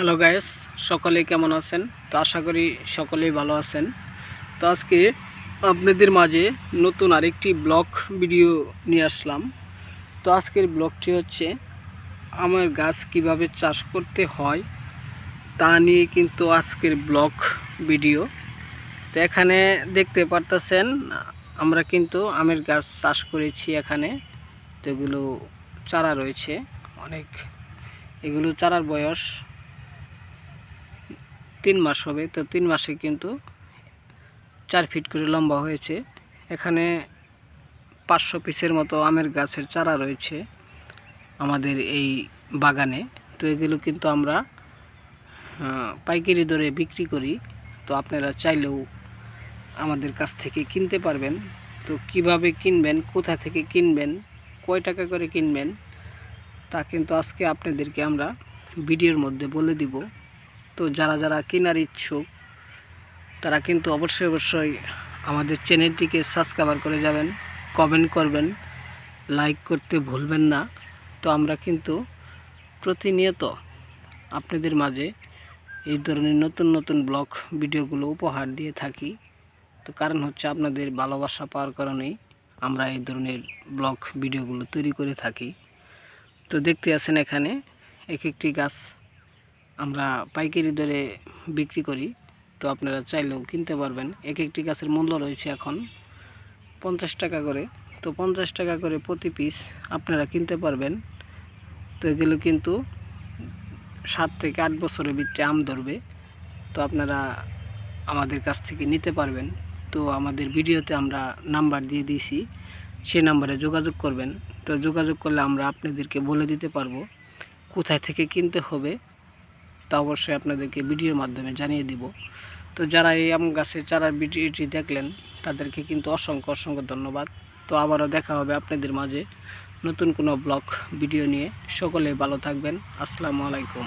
Hello guys সকলেই কেমন আছেন? তো আশা করি সকলেই ভালো আছেন। তো আজকে আপনাদের মাঝে নতুন আরেকটি ব্লগ ভিডিও নিয়ে আসলাম। তো আজকের ব্লগটি হচ্ছে, আমার গাছ কীভাবে চাষ করতে হয় তা নিয়ে কিন্তু আজকের ব্লগ ভিডিও। তো এখানে দেখতে পারতেছেন, আমরা কিন্তু আমের গাছ চাষ করেছি এখানে। তো এগুলো চারা রয়েছে, অনেক। এগুলো চারার বয়স তিন মাস হবে। তো তিন মাসে কিন্তু চার ফিট করে লম্বা হয়েছে। এখানে পাঁচশো পিসের মতো আমের গাছের চারা রয়েছে আমাদের এই বাগানে। তো এগুলো কিন্তু আমরা পাইকারি দরে বিক্রি করি। তো আপনারা চাইলেও আমাদের কাছ থেকে কিনতে পারবেন। তো কীভাবে কিনবেন, কোথা থেকে কিনবেন, কয় টাকা করে কিনবেন, তা কিন্তু আজকে আপনাদেরকে আমরা ভিডিওর মধ্যে বলে দিব। তো যারা যারা কেনার ইচ্ছুক, তারা কিন্তু অবশ্যই অবশ্যই আমাদের চ্যানেলটিকে সাবস্ক্রাইবার করে যাবেন, কমেন্ট করবেন, লাইক করতে ভুলবেন না। তো আমরা কিন্তু প্রতিনিয়ত আপনাদের মাঝে এই ধরনের নতুন নতুন ব্লগ ভিডিওগুলো উপহার দিয়ে থাকি। তো কারণ হচ্ছে আপনাদের ভালোবাসা পাওয়ার কারণেই আমরা এই ধরনের ব্লগ ভিডিওগুলো তৈরি করে থাকি। তো দেখতে আছেন এখানে এক একটি গাছ। আমরা পাইকারি দরে বিক্রি করি, তো আপনারা চাইলেও কিনতে পারবেন। এক একটি গাছের মূল্য রয়েছে এখন পঞ্চাশ টাকা করে। তো পঞ্চাশ টাকা করে প্রতি পিস আপনারা কিনতে পারবেন। তো এগুলো কিন্তু সাত থেকে আট বছরের ভিতরে আম ধরবে। তো আপনারা আমাদের কাছ থেকে নিতে পারবেন। তো আমাদের ভিডিওতে আমরা নাম্বার দিয়ে দিয়েছি, সেই নাম্বারে যোগাযোগ করবেন। তো যোগাযোগ করলে আমরা আপনাদেরকে বলে দিতে পারব, কোথায় থেকে কিনতে হবে তা অবশ্যই আপনাদেরকে ভিডিওর মাধ্যমে জানিয়ে দিব। তো যারা এই আম গাছের চারার ভিডিওটি দেখলেন, তাদেরকে কিন্তু অসংখ্য অসংখ্য ধন্যবাদ। তো আবারও দেখা হবে আপনাদের মাঝে নতুন কোনো ব্লগ, ভিডিও নিয়ে। সকলে ভালো থাকবেন। আসসালামু আলাইকুম।